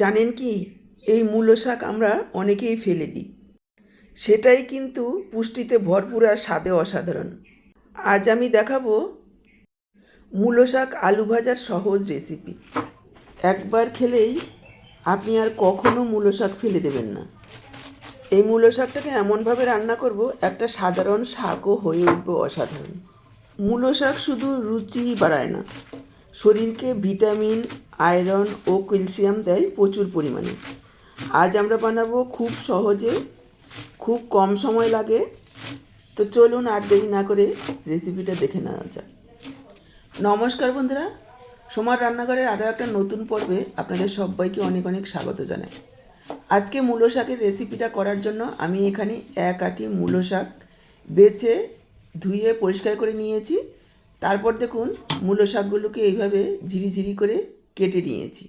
জানেন কি, এই মূলো শাক আমরা অনেকেই ফেলে দিই। সেটাই কিন্তু পুষ্টিতে ভরপুর আর স্বাদে অসাধারণ। আজ আমি দেখাবো মূলো শাক আলু ভাজার সহজ রেসিপি একবার খেলেই আপনি আর কখনো মূলো শাক ফেলে দেবেন না। এই মূলো শাকটাকে এমনভাবে রান্না করব, একটা সাধারণ শাকও হয়ে উঠবে অসাধারণ। মূলো শাক শুধু রুচি বাড়ায় না শরীরকে ভিটামিন, আয়রন ও ক্যালসিয়াম দেয় প্রচুর পরিমাণে। আজ আমরা বানাবো খুব সহজে, খুব কম সময় লাগে। তো চলুন আর দেরি না করে রেসিপিটা দেখে নেওয়া যাক। নমস্কার বন্ধুরা, সোমার রান্নাঘরের আরও একটা নতুন পর্বে আপনাদের সবাইকে অনেক অনেক স্বাগত জানাই। আজকে মূলো শাকের রেসিপিটা করার জন্য আমি এখানে এক আটি মূলো শাক বেছে ধুয়ে পরিষ্কার করে নিয়েছি। তারপর দেখুন মূলো শাকগুলোকে এইভাবে ঝিরিঝিরি করে কেটে নিয়েছি।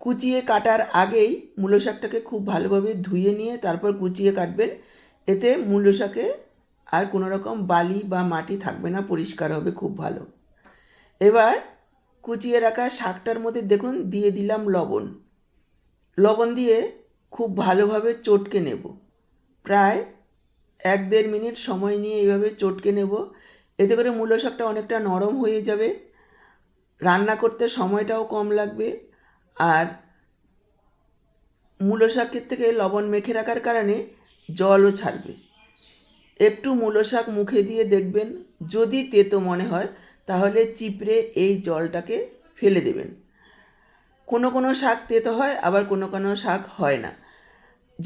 কুচিয়ে কাটার আগেই মূলো শাকটাকে খুব ভালোভাবে ধুয়ে নিয়ে তারপর কুচিয়ে কাটবেন। এতে মূলো শাকে আর কোনো রকম বালি বা মাটি থাকবে না, পরিষ্কার হবে খুব ভালো। এবার কুচিয়ে রাখা শাকটার মধ্যে দেখুন দিয়ে দিলাম লবণ। লবণ দিয়ে খুব ভালোভাবে চটকে নেব। প্রায় এক দেড় মিনিট সময় নিয়ে এইভাবে চটকে নেব। এতে করে মূলো শাকটা অনেকটা নরম হয়ে যাবে। রান্না করতে সময়টাও কম লাগবে। আর মূলো শাকের থেকে লবণ মেখে রাখার কারণে জলও ছাড়বে। একটু মূলো শাক মুখে দিয়ে দেখবেন। যদি তেতো মনে হয়, তাহলে চিপড়ে এই জলটাকে ফেলে দেবেন। কোনো কোনো শাক তেতো হয়, আবার কোনো কোনো শাক হয় না।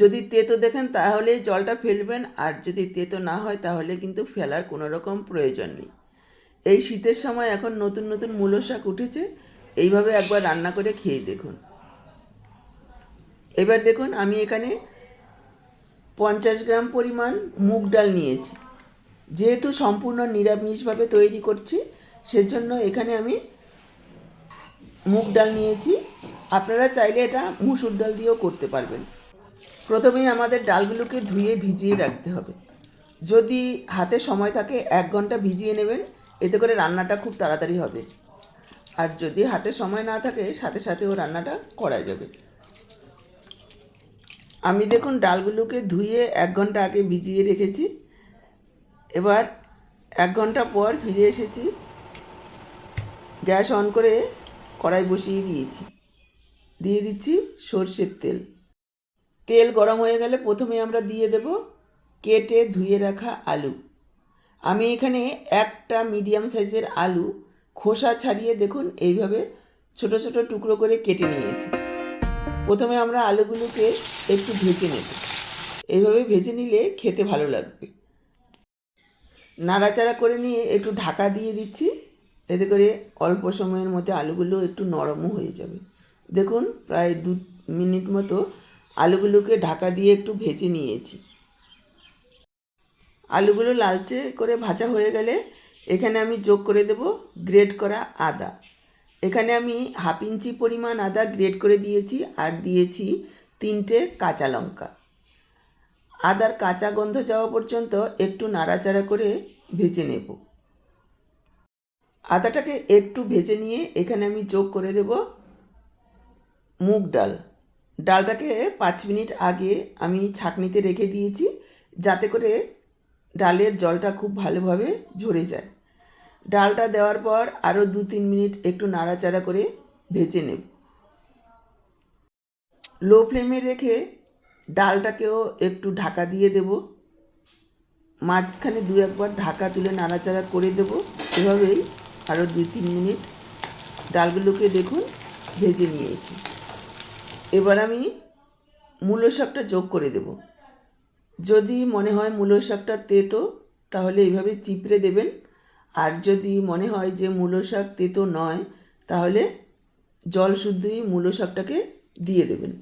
যদি তেতো দেখেন, তাহলে জলটা ফেলবেন, আর যদি তেতো না হয়, তাহলে কিন্তু ফেলার কোনো রকম প্রয়োজন নেই। এই শীতের সময় এখন নতুন নতুন মূলো শাক উঠেছে, এইভাবে একবার রান্না করে খেয়ে দেখুন। এবার দেখুন, আমি এখানে পঞ্চাশ গ্রাম পরিমাণ মুগ ডাল নিয়েছি। যেহেতু সম্পূর্ণ নিরামিষভাবে তৈরি করছি, সেজন্য এখানে আমি মুগ ডাল নিয়েছি। আপনারা চাইলে এটা মুসুর ডাল দিয়েও করতে পারবেন। প্রথমেই আমাদের ডালগুলোকে ধুয়ে ভিজিয়ে রাখতে হবে। যদি হাতে সময় থাকে, এক ঘণ্টা ভিজিয়ে নেবেন, এতে করে রান্নাটা খুব তাড়াতাড়ি হবে। আর যদি হাতে সময় না থাকে, সাথে সাথে ও রান্নাটা করা যাবে। আমি দেখুন ডালগুলোকে ধুয়ে এক ঘণ্টা আগে ভিজিয়ে রেখেছি। এবার এক ঘণ্টা পর ফিরে এসেছি। গ্যাস অন করে কড়াই বসিয়ে দিয়েছি। দিয়ে দিচ্ছি সর্ষের তেল। তেল গরম হয়ে গেলে প্রথমে আমরা দিয়ে দেব কেটে ধুয়ে রাখা আলু। আমি এখানে একটা মিডিয়াম সাইজের আলু খোসা ছাড়িয়ে দেখুন এইভাবে ছোট ছোট টুকরো করে কেটে নিয়েছি। প্রথমে আমরা আলুগুলোকে একটু ভেজে নেব। এইভাবে ভেজে নিলে খেতে ভালো লাগবে। নাড়াচাড়া করে নিয়ে একটু ঢাকা দিয়ে দিচ্ছি। এতে করে অল্প সময়ের মধ্যে আলুগুলো একটু নরমও হয়ে যাবে। দেখুন প্রায় দু মিনিট মতো আলুগুলোকে ঢাকা দিয়ে একটু ভেজে নিয়েছি। আলুগুলো লালচে করে ভাজা হয়ে গেলে এখানে আমি যোগ করে দেব গ্রেট করা আদা। এখানে আমি হাফ ইঞ্চি পরিমাণ আদা গ্রেট করে দিয়েছি আর দিয়েছি তিনটে কাঁচা লঙ্কা। আদার কাঁচা গন্ধ যাওয়া পর্যন্ত একটু নাড়াচাড়া করে ভেজে নেব। আদাটাকে একটু ভেজে নিয়ে এখানে আমি যোগ করে দেব মুগ ডাল। ডালটাকে পাঁচ মিনিট আগে আমি ছাঁকনিতে রেখে দিয়েছি, যাতে করে ডালের জলটা খুব ভালোভাবে ঝরে যায়। ডালটা দেওয়ার পর আরও দু তিন মিনিট একটু নাড়াচাড়া করে ভেজে নেব। লো ফ্লেমে রেখে ডালটাকেও একটু ঢাকা দিয়ে দেব। মাঝখানে দু একবার ঢাকা তুলে নাড়াচাড়া করে দেব। এভাবেই আরও দুই তিন মিনিট ডালগুলোকে দেখুন, ভেজে নিয়েছি। এবার আমি মূলো শাকটা যোগ করে দেব। যদি মনে হয় মূলো শাকটা তেতো, তাহলে এইভাবে চিপড়ে দেবেন। আর যদি মনে হয় যে মূলো শাক তেতো নয়, তাহলে জল শুদ্ধই মূলো শাকটাকে দিয়ে দেবেন।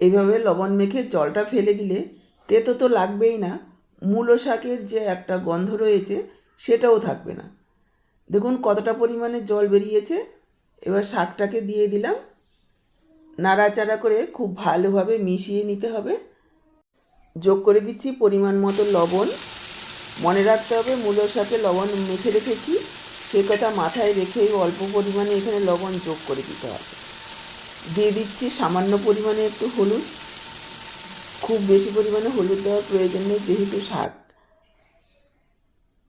এইভাবে লবণ মেখে জলটা ফেলে দিলে তেতো তো লাগবেই না মূলো শাকের যে একটা গন্ধ রয়েছে সেটাও থাকবে না। দেখুন কতটা পরিমাণে জল বেরিয়েছে। এবার শাকটাকে দিয়ে দিলাম। নাড়াচাড়া করে খুব ভালোভাবে মিশিয়ে নিতে হবে। যোগ করে দিচ্ছি পরিমাণ মতো লবণ। মনে রাখতে হবে মূলোর সাথে লবণ মেখে রেখেছি। সে কথা মাথায় রেখেই অল্প পরিমাণে এখানে লবণ যোগ করে দিতে হবে। দিয়ে দিচ্ছি সামান্য পরিমাণে একটু হলুদ। খুব বেশি পরিমাণে হলুদ দেওয়ার প্রয়োজন নেই, যেহেতু শাক।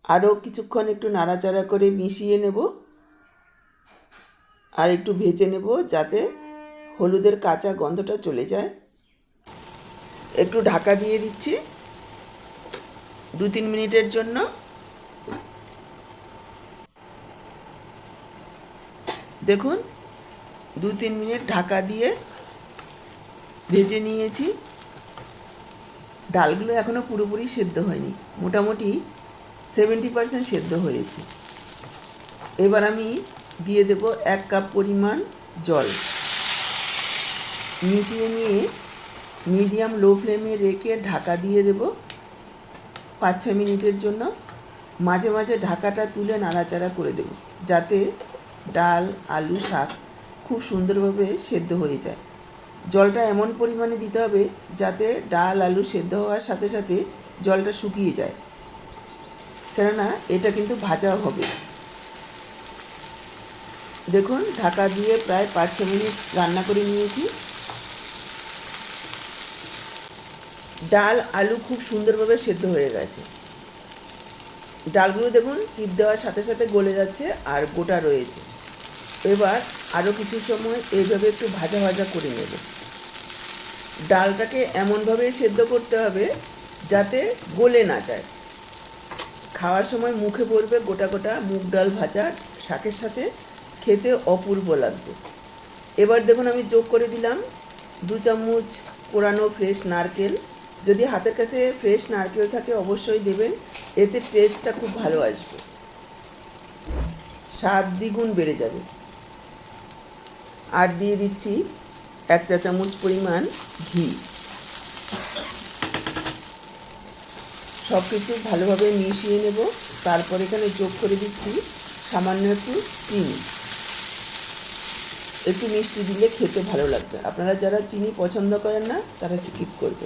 আরও কিছুক্ষণ একটু নাড়াচাড়া করে মিশিয়ে নেব। আর একটু ভেজে নেব যাতে হলুদের কাঁচা গন্ধটা চলে যায়। একটু ঢাকা দিয়ে দিচ্ছি। দু তিন মিনিটের জন্য। দেখুন, দু তিন মিনিট ঢাকা দিয়ে ভেজে নিয়েছি। ডালগুলো এখনও পুরোপুরি সেদ্ধ হয়নি। মোটামুটি সেভেন্টি পারসেন্ট সেদ্ধ হয়েছে। এবার আমি দিয়ে দেব এক কাপ পরিমাণ জল। মিশিয়ে নিয়ে মিডিয়াম লো ফ্লেমে রেখে ঢাকা দিয়ে দেব পাঁচ ছ মিনিটের জন্য। মাঝে মাঝে ঢাকাটা তুলে নাড়াচাড়া করে দেব যাতে ডাল, আলু, শাক খুব সুন্দরভাবে সেদ্ধ হয়ে যায়। জলটা এমন পরিমাণে দিতে হবে যাতে ডাল, আলু সেদ্ধ হওয়ার সাথে সাথে জলটা শুকিয়ে যায়। কেননা এটা কিন্তু ভাজা হবে। দেখুন, ঢাকা দিয়ে প্রায় পাঁচ ছ মিনিট রান্না করে নিয়েছি। ডাল, আলু খুব সুন্দরভাবে সেদ্ধ হয়ে গেছে। ডালগুলো দেখুন টিপ দেওয়ার সাথে সাথে গলে যাচ্ছে আর গোটা রয়েছে। এবার আরও কিছু সময় এইভাবে একটু ভাজা ভাজা করে নেব। ডালটাকে এমনভাবে সেদ্ধ করতে হবে যাতে গলে না যায়। খাওয়ার সময় মুখে পড়বে গোটা গোটা মুগ ডাল ভাজা শাকের সাথে খেতে অপূর্ব লাগবে। এবার দেখুন আমি যোগ করে দিলাম। দু চামচ পোড়ানো ফ্রেশ নারকেল যদি হাতের কাছে ফ্রেশ নারকেল থাকে, অবশ্যই দেবেন। এতে টেস্টটা খুব ভালো আসবে। স্বাদ দ্বিগুণ বেড়ে যাবে। আর দিয়ে দিচ্ছি এক চা চামচ পরিমাণ ঘি। সব কিছু ভালোভাবে মিশিয়ে নেব। তারপর এখানে যোগ করে দিচ্ছি সামান্য একটু চিনি। একটু মিষ্টি দিলে খেতে ভালো লাগবে। আপনারা যারা চিনি পছন্দ করেন না, তারা স্কিপ করবে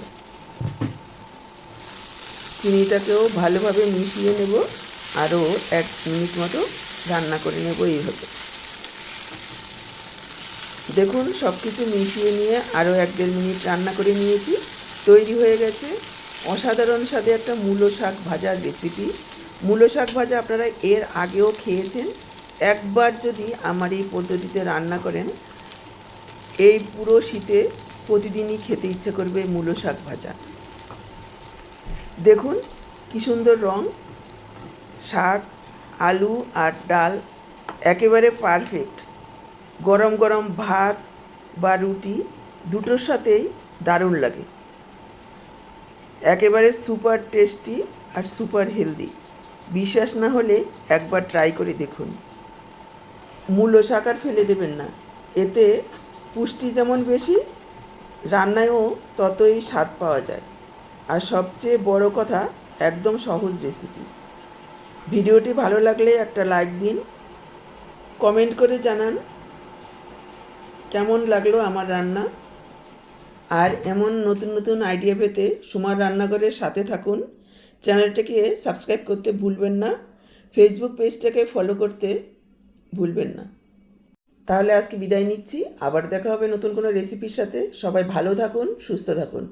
চিনিটাকেও ভালোভাবে মিশিয়ে নেব। আরও এক মিনিট মতো রান্না করে নেব এইভাবে। দেখুন সব কিছু মিশিয়ে নিয়ে আরও এক দেড় মিনিট রান্না করে নিয়েছি। তৈরি হয়ে গেছে। অসাধারণ স্বাদে একটা মূলো শাক ভাজার রেসিপি মূলো শাক ভাজা আপনারা এর আগেও খেয়েছেন। একবার যদি আমার এই পদ্ধতিতে রান্না করেন, এই পুরো শীতে প্রতিদিনই খেতে ইচ্ছে করবে মূলো শাক ভাজা। দেখুন কী সুন্দর রং। শাক, আলু আর ডাল একেবারে পারফেক্ট গরম গরম ভাত বা রুটি দুটোর সাথেই দারুণ লাগে। একেবারে সুপার টেস্টি আর সুপার হেলদি বিশ্বাস না হলে একবার ট্রাই করে দেখুন। মূল্য শাক আর ফেলে দেবেন না। এতে পুষ্টি যেমন বেশি রান্নায়ও ততই স্বাদ পাওয়া যায়। আর সবচেয়ে বড় কথা, একদম সহজ রেসিপি ভিডিওটি ভালো লাগলে একটা লাইক দিন কমেন্ট করে জানান কেমন লাগল আমার রান্না। আর এমন নতুন নতুন আইডিয়া পেতে সুমার রান্নাঘরের সাথে থাকুন। চ্যানেলটাকে সাবস্ক্রাইব করতে ভুলবেন না। ফেসবুক পেজটাকে ফলো করতে ভুলবেন না। তাহলে আজকে বিদায় নিচ্ছি। আবার দেখা হবে নতুন কোনো রেসিপির সাথে। সবাই ভালো থাকুন, সুস্থ থাকুন।